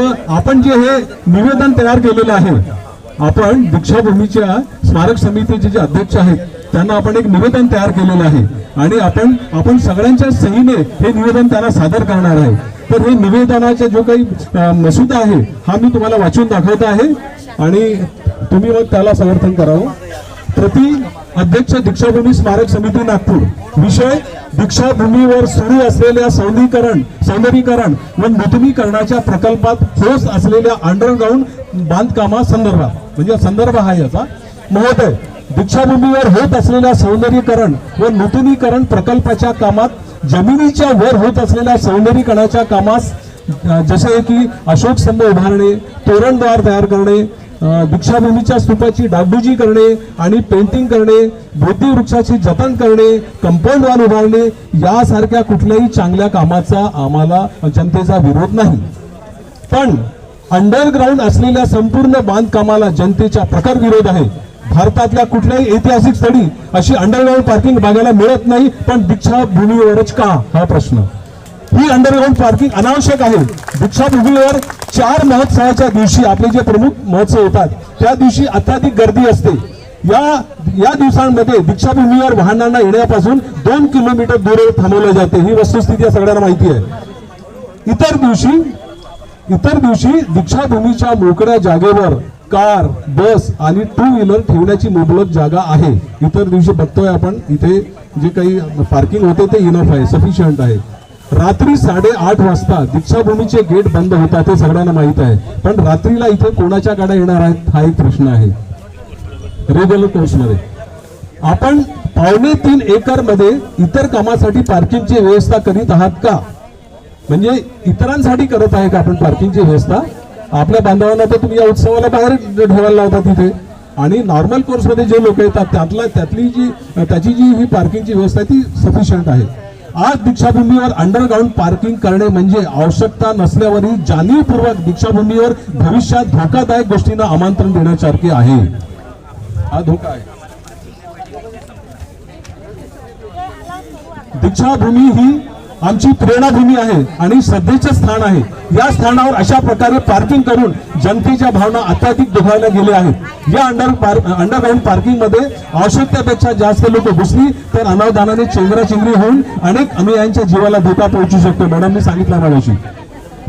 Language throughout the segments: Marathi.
तर आपण जे हे निवेदन तयार केलेलं आहे आपण दीक्षाभूमीच्या स्मारक समितीचे जे अध्यक्ष आहेत त्यांना आपण एक निवेदन तयार केलेलं आहे. आणि आपण आपण सगळ्यांच्या सहीने हे निवेदन त्यांना सादर करणार आहे. तर हे निवेदनाचा जो काही मसुदा आहे हा मी तुम्हाला वाचून दाखवत आहे. आणि तुम्ही मग त्याला समर्थन करावं. प्रति अध्यक्ष दीक्षाभूमी स्मारक समिती नागपूर. विषय दीक्षाभूमीवर सुरू असलेल्या सौंदीकरण सौंदर्यीकरण व नूतनीकरणाच्या प्रकल्पात होत असलेल्या अंडरग्राऊंड बांधकामासंदर्भात. म्हणजे संदर्भ हा याचा. महोदय दीक्षाभूमीवर होत असलेल्या सौंदर्यीकरण व नूतनीकरण प्रकल्पाच्या कामात जमिनीच्या वर होत असलेल्या सौंदर्यीकरणाच्या कामास जसे की अशोक स्तंभ उभारणे तोरणद्वार तयार करणे दीक्षाभूमीच्या स्तूपाची डागडुजी करणे आणि पेंटिंग करणे बोधी वृक्षाची जतन करणे कंपाऊंड वॉल उभारणे यासारख्या कुठल्याही चांगल्या कामाचा आम्हाला जनतेचा विरोध नाही. पण अंडरग्राऊंड असलेल्या संपूर्ण बांधकामाला जनतेचा प्रखर विरोध आहे. भारतातल्या कुठल्याही ऐतिहासिक स्थळी अशी अंडरग्राऊंड पार्किंग बघायला मिळत नाही पण दीक्षाभूमीवरच का? हा प्रश्न. ही अंडरग्राऊंड पार्किंग अनावश्यक आहे. दीक्षाभूमीवर चार महोत्सवाच्या दिवशी आपले जे प्रमुख महोत्सव होतात त्या दिवशी अत्याधिक गर्दी असते. या या दिवसांमध्ये दीक्षाभूमीवर वाहनांना येण्यापासून दोन किलोमीटर दूर थांबवलं जाते. ही वस्तुस्थिती सगळ्यांना माहिती आहे. इतर दिवशी इतर दिवशी दीक्षाभूमीच्या मोकळ्या जागेवर कार बस आणि टू व्हीलर ठेवण्याची मुबलक जागा आहे. इतर दिवशी बघतोय आपण इथे जे काही पार्किंग होते ते इनफ आहे सफिशियंट आहे. रात्री साडेआठ वाजता दीक्षाभूमीचे गेट बंद होतात हे सगळ्यांना माहीत आहे. पण रात्रीला इथे कोणाच्या गाड्या येणार आहेत हा एक प्रश्न आहे. रेग्युलर कोर्समध्ये. आपण पावणे तीन एकरमध्ये इतर कामासाठी पार्किंगची व्यवस्था करीत आहात का? म्हणजे इतरांसाठी करत आहे का आपण पार्किंगची व्यवस्था? आपल्या बांधवांना तर तुम्ही या उत्सवाला बाहेर ठेवायला लावता तिथे. आणि नॉर्मल कोर्समध्ये जे लोक येतात त्यातला त्यातली जी त्याची जी ही पार्किंगची व्यवस्था आहे ती सफिशियंट आहे. आज दीक्षाभूमीवर अंडरग्राऊंड पार्किंग करणे म्हणजे आवश्यकता नसल्यावरही जाणीवपूर्वक दीक्षाभूमीवर भविष्यात धोकादायक गोष्टींना आमंत्रण देण्यासारखे आहे. हा धोका आहे. दीक्षाभूमी ही आमची प्रेरणाभूमी आहे आणि श्रद्धेचं स्थान आहे. या स्थानावर अशा प्रकारे पार्किंग करून जनतेच्या भावना अत्याधिक दुखावल्या गेल्या आहेत. या अंडर पार अंडरग्राऊंड पार्किंगमध्ये आवश्यकतेपेक्षा जास्त लोक घुसली तर अनावधानाने चेंगराचेंगरी होऊन अनेक अनुयायांच्या जीवाला धोका पोहोचू शकतो मॅडम मी सांगितलं मगाशी.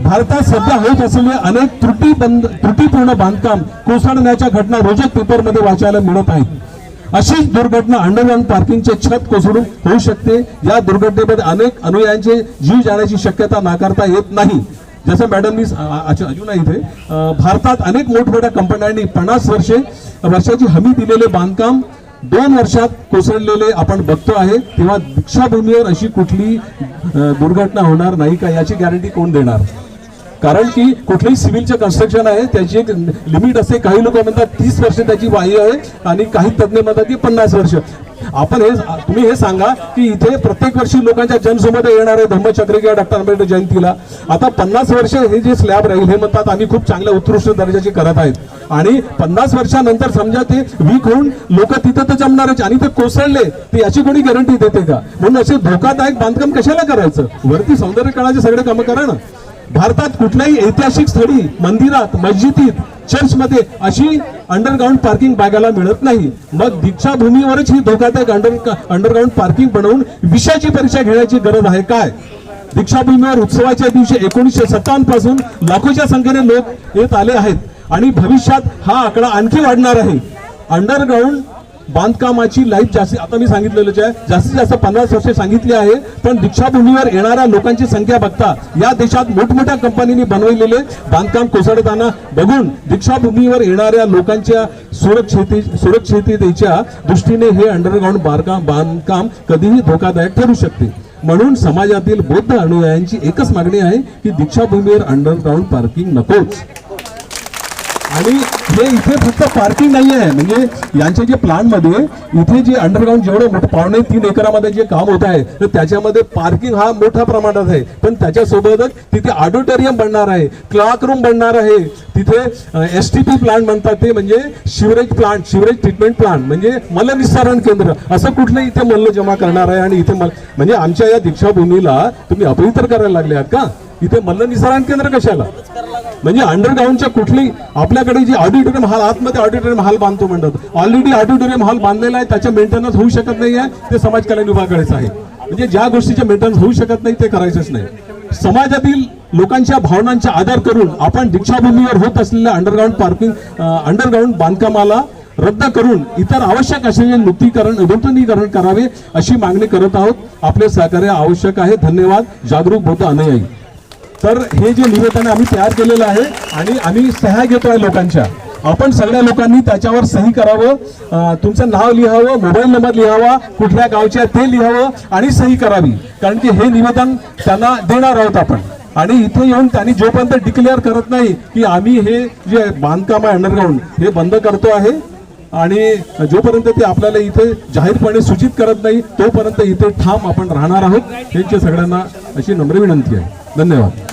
भारतात सध्या होत असलेले अनेक त्रुटी बंद त्रुटीपूर्ण बांधकाम कोसळण्याच्या घटना रोजक पेपरमध्ये वाचायला मिळत आहेत. अशीच दुर्घटना अंडरग्राऊंड पार्किंगचे छत कोसळून होऊ शकते. या दुर्घटनेमध्ये अनेक अनुयायांचे जीव जाण्याची शक्यता नाकारता येत नाही. जसं मॅडम मी अजूनही अजून इथे भारतात अनेक मोठमोठ्या कंपन्यांनी पन्नास वर्षे वर्षाची हमी दिलेले बांधकाम दोन वर्षात कोसळलेले आपण बघतो आहे. तेव्हा दीक्षाभूमीवर अशी कुठली दुर्घटना होणार नाही का याची गॅरंटी कोण देणार? कारण की कुठलंही सिव्हिलचं कन्स्ट्रक्शन आहे त्याची एक लिमिट असते. काही लोक म्हणतात तीस वर्ष त्याची वायू आहे आणि काही तज्ज्ञ म्हणतात की पन्नास वर्ष. आपण हे तुम्ही हे सांगा की इथे प्रत्येक वर्षी लोकांच्या जनसमोर येणार आहे धम्मचक्र किंवा डॉक्टर आंबेडकर जयंतीला. आता पन्नास वर्ष हे जे स्लॅब राहील हे म्हणतात आम्ही खूप चांगल्या उत्कृष्ट दर्जाची करत आहेत. आणि पन्नास वर्षानंतर समजा ते वीक होऊन लोक तिथं तर जमणारच आणि ते कोसळले तर याची कोणी गॅरंटी देते का? म्हणून असे धोकादायक बांधकाम कशाला करायचं? वरती सौंदर्यकरणाचे सगळे कामं करा ना. भारतात कुठल्याही ऐतिहासिक स्थळी मंदिरात मस्जिदीत चर्चमध्ये अशी अंडरग्राऊंड पार्किंग बघायला मिळत नाही. मग दीक्षाभूमीवरच ही धोकादायक अंडर अंडरग्राऊंड पार्किंग बनवून विषयाची परीक्षा घेण्याची गरज आहे काय? दीक्षाभूमीवर उत्सवाच्या दिवशी एकोणीसशे सत्तावन्नपासून लाखोच्या संख्येने लोक येत आले आहेत. आणि भविष्यात हा आकडा आणखी वाढणार आहे. अंडरग्राऊंड बांधकामाची लाईफ जास्ती आता मी सांगितलेलंच आहे जास्तीत जास्त पन्नास वर्षे सांगितली आहे पण दीक्षाभूमीवर येणाऱ्या लोकांची संख्या बघता या देशात मोठमोठ्या कंपनीने बनवलेले बांधकाम कोसळताना बघून दीक्षाभूमीवर येणाऱ्या लोकांच्या सुरक्षिते सुरक्षिततेच्या दृष्टीने हे अंडरग्राऊंड बांधकाम बांधकाम कधीही धोकादायक ठरू शकते. म्हणून समाजातील बौद्ध अनुयायांची एकच मागणी आहे की दीक्षाभूमीवर अंडरग्राऊंड पार्किंग नकोच. आणि हे इथे फक्त पार्किंग नाही आहे म्हणजे यांचे जे प्लानमध्ये इथे जे अंडरग्राऊंड जेवढं मोठं पावणे तीन एकरामध्ये जे काम होत आहे तर त्याच्यामध्ये पार्किंग हा मोठ्या प्रमाणात आहे. पण त्याच्यासोबतच तिथे ऑडिटोरियम बनणार आहे क्लॉक रूम बनणार आहे. तिथे एस टी पी प्लांट म्हणतात ते म्हणजे sewerage plant sewerage treatment plant म्हणजे मलनिस्सारण केंद्र. असं कुठलं इथे मल्ल जमा करणार आहे आणि इथे म्हणजे आमच्या या दीक्षाभूमीला तुम्ही अपवित्र करायला लागले आहात का? इथे मल्ल निसारण केंद्र कशाला? म्हणजे अंडरग्राऊंडच्या कुठली आपल्याकडे जी ऑडिटोरियम हॉल आतमध्ये ऑडिटोरियम हॉल बांधतो म्हणतात ऑलरेडी ऑडिटोरियम हॉल बांधलेला आहे त्याच्या मेंटेनन्स होऊ शकत नाही आहे ते समाज कल्याण विभागाकडेच आहे. म्हणजे ज्या गोष्टीचे मेंटेनन्स होऊ शकत नाही ते करायचंच नाही. समाजातील लोकांच्या भावनांचा आदर करून आपण दीक्षाभूमीवर होत असलेल्या अंडरग्राऊंड पार्किंग अंडरग्राऊंड बांधकामाला रद्द करून इतर आवश्यक असलेले नूतनीकरण नूतनीकरण करावे अशी मागणी करत आहोत. आपले सहकार्य आवश्यक आहे. धन्यवाद. जागरूक होतं अनुयायी. तर हे जे निवेदन आम्ही तयार केलेलं आहे आणि आम्ही सह्या घेतोय लोकांच्या. आपण सगळ्या लोकांनी त्याच्यावर सही करावं तुमचं नाव लिहावं मोबाईल नंबर लिहावा कुठल्या गावच्या ते लिहावं आणि सही करावी. कारण की हे निवेदन त्यांना देणार आहोत आपण. आणि इथे येऊन त्यांनी जोपर्यंत डिक्लेअर करत नाही की आम्ही हे जे बांधकाम आहे अंडरग्राऊंड हे बंद करतो आहे आणि जोपर्यंत ते आपल्याला इथे जाहीरपणे सूचित करत नाही तोपर्यंत इथे ठाम आपण राहणार आहोत. यांची सगळ्यांना अशी नम्र विनंती आहे. धन्यवाद.